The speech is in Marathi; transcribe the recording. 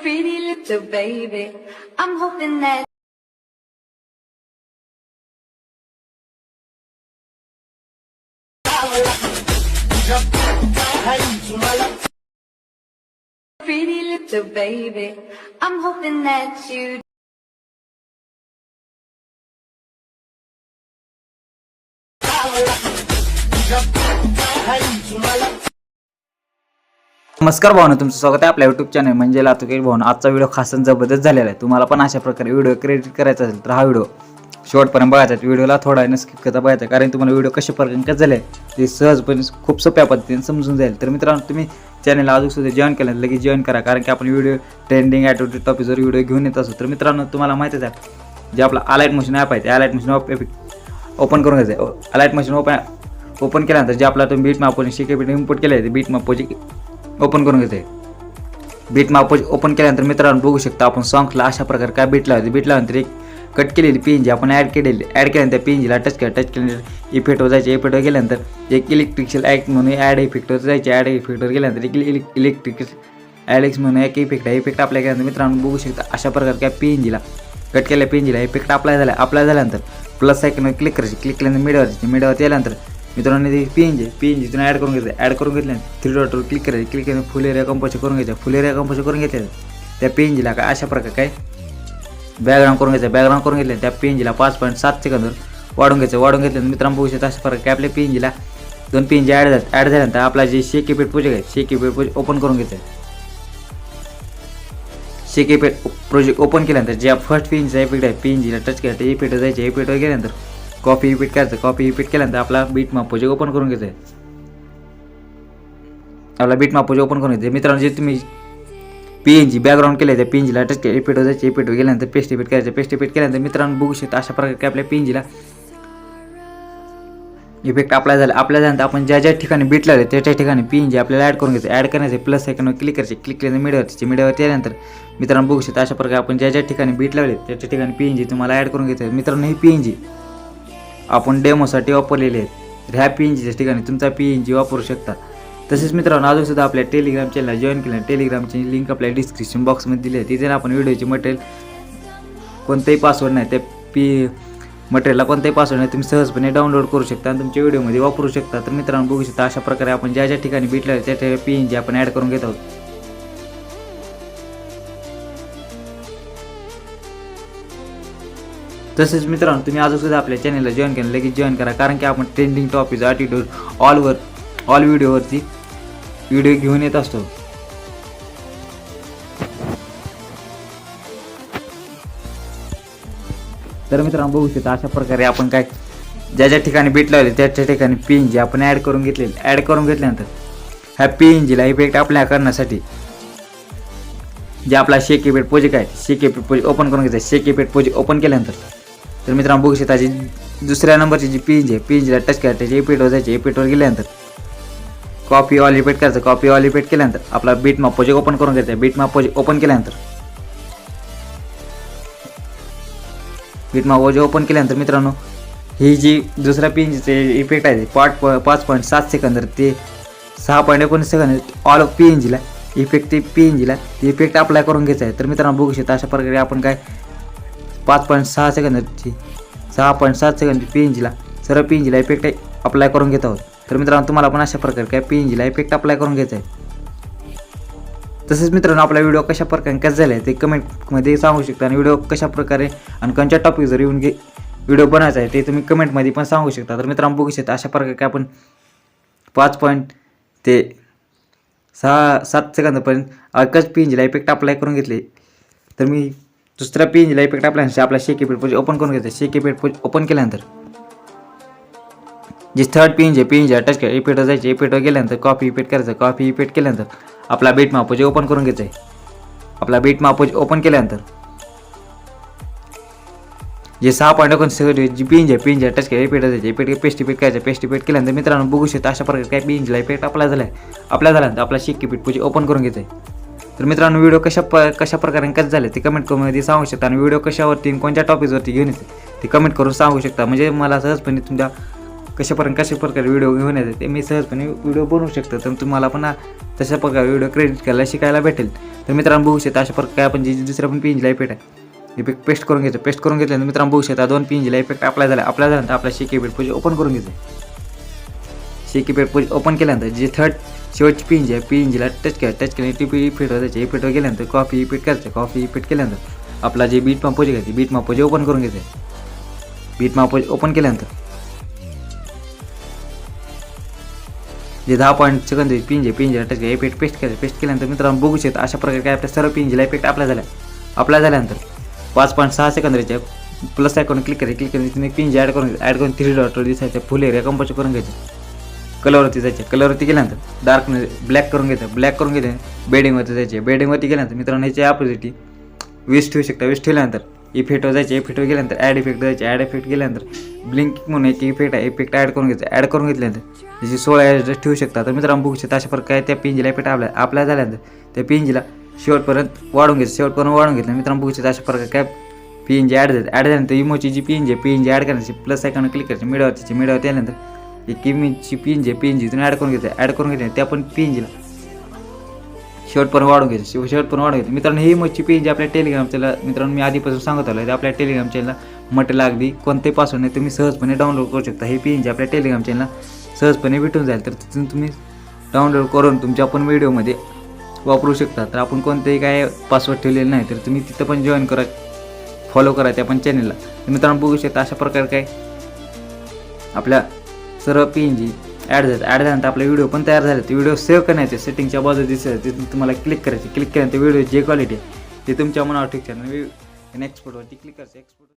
Pretty little baby, I'm hoping that Pretty little baby, I'm hoping that you नमस्कार भावना तुमचं स्वागत आहे आपल्या युट्यूब चॅनल म्हणजे लातूर भावना आजचा व्हिडिओ खास जबरदस्त झालेला आहे. तुम्हाला पण अशा प्रकारे व्हिडिओ क्रेडिट करायचा असेल तर हा व्हिडिओ शेवटपर्यंत बघायचा आहे. व्हिडिओला थोडा वेळ स्किप करता बघायचा कारण तुम्हाला व्हिडिओ कशा प्रकारे कसं झाले ते सहजपणे खूप सोप्या पद्धतीने समजून जाईल. तर मित्रांनो तुम्ही चॅनलला अजून सुद्धा जॉईन केलं लगेच जॉईन करा. कारण की आपण व्हिडिओ ट्रेंडिंग ॲटोटी टॉपिकवर व्हिडिओ घेऊन येत असतो तर मित्रांनो तुम्हाला माहितीच आहे जे आपलं अलाईट मशीन ॲप आहे ते अलाईट मशीन ओपन करून घ्यायचं आहे. अलाईट मशीन ओपन ओपन केल्यानंतर जे आपला तुम्ही बीट मॅप शिके इम्पोर्ट केलं आहे ते बीट मापोची ओपन करून घेते. बीट आपण ओपन केल्यानंतर मित्रांनो बघू शकता आपण सॉंग्सला अशा प्रकारे काय बीट लावते बीट लावल्यानंतर एक कट केलेली पिंजी आपण ॲड केलेली. ॲड केल्यानंतर पिंजीला टच केला. टच केल्यानंतर इफेक्टवर जायचे. इफेक्टवर गेल्यानंतर एक इलेक्ट्रिकल ॲक्ट म्हणून ॲड इफेक्टवर जायचे. ॲड इफेक्टवर गेल्यानंतर एक इलेक्ट्रिकल ॲलेक्स म्हणून एक इफेक्ट आहे. इफेक्ट अप्लाय केल्यानंतर मित्रांनो बघू शकता अशा प्रकारे काय पिंजीला कट केल्या पिंजीला इफेक्ट अप्लाय झाला. अप्लाय झाल्यानंतर प्लस सायकलवर क्लिक करायची. क्लिक केल्यानंतर मिडवर मिडवर याल्यानंतर मित्रांनो ती P N G P N जीतून तुम्ही ॲड करून घेतलं ॲड करून घेतल्यानंतर थ्री डॉटवर क्लिक करायचं. क्लिक केल्यानंतर फुल एरिया कंपोजर करून घ्यायचं फुल एरिया कंपोजर करून घेतल्या. त्या पी एन जीला काय अशा प्रकारे काय? बॅकग्राऊंड करून घ्यायचं बॅकग्राऊंड करून घेतलं त्या पी एन जीला पाच पॉईंट सात सेकंदवर वाढून घ्यायचं वाढून घेतल्यानंतर मित्रांनो बघू शकता अशा प्रकारे काय आपल्या पी एन जीला दोन पी एन जी ॲड झाले ॲड झाल्यानंतर आपला जे शेकी पेट प्रोजेक्ट आहे शेकी पेट प्रोजेक्ट ओपन करून घ्यायचं शेकी पेट प्रोजेक्ट ओपन केल्यानंतर जे फर्स्ट पी एन जीचा इफेक्ट आहे पी एन जीला टच केलं ते इफेक्टवर जायचे इफेक्टवर गेल्यानंतर कॉपी रिपीट करायचं. कॉपी रिपीट केल्यानंतर आपला बीट मापोजे ओपन करून घ्यायचं आहे आपला बीट मापोजे ओपन करून घ्यायचं मित्रांनो जे तुम्ही पी एन जी बॅकग्राऊंड केलं त्या पी एन जीला टच रिपीट जायचे रिपीट गेल्यानंतर पेस्ट रिपीट करायचं पेस्ट रिपीट केल्यानंतर मित्रांनो बघू शकता अशा प्रकारे आपल्या पी एन जीला इफेक्ट अप्लाय झाला. अप्लाय झाल्यानंतर आपण ज्या ज्या ठिकाणी बीट लावले त्या त्या ठिकाणी पी एन जी आपल्याला ॲड करून घ्यायचं ॲड करायचं प्लस सेकंडवर क्लिक करायचे. क्लिक केल्यानंतर मिडियावरची मीडियावरती आल्यानंतर मित्रांनो बघू शकता अशा प्रकारे आपण ज्या ज्या ठिकाणी बीट लावले त्या ठिकाणी पी एन जी तुम्हाला ॲड करून घ्यायचं आहे मित्रांनो ही पी एन जी आपण डेमोसाठी वापरलेले आहेत. ह्या पी एन जीच्या ठिकाणी तुमचा पी एन जी वापरू शकता. तसेच मित्रांनो अजून सुद्धा आपल्या टेलिग्राम चॅनल जॉईन केलं टेलिग्रामची लिंक आपल्या डिस्क्रिप्शन बॉक्समध्ये दिली आहे. तिथे आपण व्हिडिओचे मटेरियल कोणताही पासवर्ड नाही ते पी मटेरियलला कोणताही पासवर्ड नाही तुम्ही सहजपणे डाउनलोड करू शकता आणि तुमच्या व्हिडिओमध्ये वापरू शकता. तर मित्रांनो बघू शकता अशा प्रकारे आपण ज्या ज्या ठिकाणी भेटलं त्या त्या पी एन जी आपण ॲड करून घेत आहोत. तसेच मित्रांनो तुम्ही अजून सुद्धा आपल्या चॅनलला जॉईन केलं लगेच जॉईन करा. कारण की आपण ट्रेंडिंग टॉपिक ॲटिट्यूड ऑलवर ऑल व्हिडिओवरती व्हिडिओ घेऊन येत असतो. तर मित्रांनो बघू शकता अशा प्रकारे आपण काय ज्या ज्या ठिकाणी बीट लावले त्या त्या ठिकाणी पी एन जी आपण ॲड करून घेतलेली ॲड करून घेतल्यानंतर ह्या पी एन जीला इफेक्ट आपल्या करण्यासाठी जे आपला शेकी पेट प्रोजेक्ट आहे शेकी पेट प्रोजेक्ट ओपन करून घ्यायचं शेके पेट प्रोजेक्ट ओपन केल्यानंतर तर मित्रांनो बघू शकता जी दुसऱ्या नंबरची जी पिंज जी आहे पिंजला टच करायची त्याच्या इपेटवर एपीटवर गेल्यानंतर कॉपी ऑल रिपीट करायचं कॉपी ऑल रिपीट केल्यानंतर आपला बीट मॅप प्रोजेक्ट ओपन करून घ्यायचा. बीट मॅप प्रोजेक्ट ओपन केल्यानंतर बीट मॅप प्रोजेक्ट ओपन केल्यानंतर मित्रांनो ही जी दुसऱ्या पी इफेक्ट आहे पाच पाच पॉईंट सात सेकंद ते सहा पॉईंट एकोणीस second all of P N जीला इफेक्ट ते पी एन जीला इफेक्ट अप्लाय करून घ्यायचा आहे. तर मित्रांनो बघू शकता अशा प्रकारे आपण काय पाच पॉईंट सहा सेकंदची सहा पॉईंट सात सेकंद पी एन जीला सर्व पी एन जीला इफेक्ट अप्लाय करून घेत आहोत. तर मित्रांनो तुम्हाला पण अशा प्रकारे काय पी एन जीला इफेक्ट अप्लाय करून घ्यायचा आहे. तसेच मित्रांनो आपला व्हिडिओ कशा प्रकारे कसं झाला आहे ते कमेंटमध्ये सांगू शकता आणि व्हिडिओ कशा प्रकारे आणि कोणत्या टॉपिक जर येऊन घे व्हिडिओ बनायचा आहे ते तुम्ही कमेंटमध्ये पण सांगू शकता. तर मित्रांनो बघू शकता अशा प्रकारे आपण पाच पॉईंट ते सहा सात सेकंदपर्यंत एकच पी एन जीला इफेक्ट अप्लाय करून घेतले. तर मी दुसऱ्या पेंजला इफेक्ट अप्लाय आपला शेकी पेट प्रोजेक्ट ओपन करून घेतलं. शेकी पेट ओपन केल्यानंतर जे थर्ड पिन जे जी टच केलं इफेक्टवर जायचे इफेक्टवर गेल्यानंतर कॉपी इफेक्ट करायचं कॉफी इफेक्ट केल्यानंतर आपला बीट मापोज ओपन करून घ्यायचं आहे आपला बीट मापोज ओपन केल्यानंतर जे सहा पॉईंट एकोण सगळं जी पिंज आहे पिंज आहे टच केलं पेट जायचे इफेक्ट पेस्ट इफेक्ट करायचं पेस्ट इफेक्ट केल्यानंतर मित्रांनो बघू शकता अशा प्रकारे काय पिंजला इफेक्ट आपला झाला आहे अप्लाय झाल्यानंतर आपला शेकी पीठ पुढे ओपन करून घ्यायचं आहे तर मित्रांनो व्हिडिओ कशा प कशा प्रकारे कसं झाले ते कमेंट करूनमध्ये सांगू शकता. आणि व्हिडिओ कशावरती कोणत्या टॉपिकवरती घेऊन येते ते कमेंट करून सांगू शकता. म्हणजे मला सहजपणे तुमच्या कशापर्यंत कशा प्रकारे व्हिडिओ घेऊन येते ते मी सहजपणे व्हिडिओ बनवू शकतो. तर तुम्हाला पण तशा प्रकारे व्हिडिओ क्रेडिट करायला शिकायला भेटेल. तर मित्रांनो बघू शकता अशा प्रकारे आपण जे दुसऱ्या पण पिंजला इफेक्ट आहे. इफेक्ट पेस्ट करून घ्यायचं. पेस्ट करून घेतल्यानंतर मित्रांनो बघू शकता दोन पिंजला इफेक्ट अप्लाय झाला. अप्लाय झाल्यानंतर आपल्या शेकी पेट ओपन करून घ्यायचं सी पेट पुढे ओपन केल्यानंतर जे थर्ड शेवटची पिंज आहे पिंजला टच करा टच केल्याने टी पी इफेक्ट होतायचे इफेक्टवर गेल्यानंतर कॉफी इफेक्ट करायचं कॉफी इफेक्ट केल्यानंतर आपला जे बीट मापोजी घ्यायची बीट मापोजी ओपन करून घ्यायचं बीट मापोजी ओपन केल्यानंतर जे दहा पॉईंट सेकंद पिंजे पिंजे टच केलं इफेक्ट पेस्ट केलं पेस्ट केल्यानंतर मित्रांनो बघू शकतो अशा प्रकारे काय आपल्या सर्व पिंजला इफेक्ट अप्लाय झाला अप्लाय झाल्यानंतर पाच पॉईंट सहा सेकंदाच्या प्लस आयकॉन क्लिक करायचं क्लिक करून तुम्ही पिंज ॲड करून ॲड करून थ्री डॉटर दिसायचं फुल एरिया कंपोज करून घ्यायचं. कलरवरती जायचे. कलरवरती गेल्यानंतर डार्क ब्लॅक करून घ्यायचं ब्लॅक करून घेते बेडिंगवरती जायचे. बेडिंगवरती गेल्यानंतर मित्रांनो याची ऑपोजिटी वीस ठेवू शकता. वीस ठेवल्यानंतर इफेक्टवर जायचे. इफेक्टवर गेल्यानंतर ॲड इफेक्ट जायचे. ॲड इफेक्ट गेल्यानंतर ब्लिंकिंग म्हणून एक इफेक्ट आहे. इफेक्ट ॲड करून घ्यायचं ॲड करून घेतल्यानंतर त्याची सोळा ॲड्रेस ठेवू शकता तर मित्रांनो बघू शकता अशा प्रकारे त्या पिंजीला इफेक्ट आपल्या आपल्या झाल्यानंतर त्या पिंजीला शेवटपर्यंत वाढून घ्यायचं शेवटपर्यंत वाढून घेतलं मित्रांनो बघू शकता अशा प्रकारे काय पी एन जी ॲड झाली. ॲड झाल्यानंतर इमोची G P N G P N G add करायची प्लस आयकॉन क्लिक करायची. मिडवरती मिडवरती आल्यानंतर एक इमेजची P N G P N G तुम्ही ॲड करून घ्यायचं ॲड करून घेतलं त्या पण पी एन जीला शेवटपर्यंत वाढून घ्यायचं शेव पण वाढून घ्यायचं मित्रांनो ही मच्छी पी एन जी आपल्या टेलिग्राम चॅनल मित्रांनो मी आधीपासून सांगत आलो आपल्या टेलिग्राम चॅनलला मटेरियल अगदी कोणत्याही पासून नाही तुम्ही सहजपणे डाउनलोड करू शकता. हे पी एन जी आपल्या टेलिग्राम चॅनलला सहजपणे भेटून जाईल तर तिथून तुम्ही डाउनलोड करून तुमच्या आपण व्हिडिओमध्ये वापरू शकता. तर आपण कोणतेही काय पासवर्ड ठेवलेलं नाही तर तुम्ही तिथं पण जॉईन करा फॉलो करा त्या पण चॅनलला मित्रांनो बघू शकता अशा प्रकारे काय आपल्या सर्व पी एन जी ॲड झालं ॲड झाल्यानंतर आपला व्हिडिओ पण तयार झाले ते व्हिडिओ सेव्ह करण्याचे सेटिंगच्या बाजू दिसत तिथून तुम्हाला क्लिक करायचे. क्लिक केल्यानंतर व्हिडिओ जे क्वालिटी आहे ते तुमच्या मनावर ठीक आहे एक्सपोर्टवरती क्लिक करायचं. एक्सपोर्ट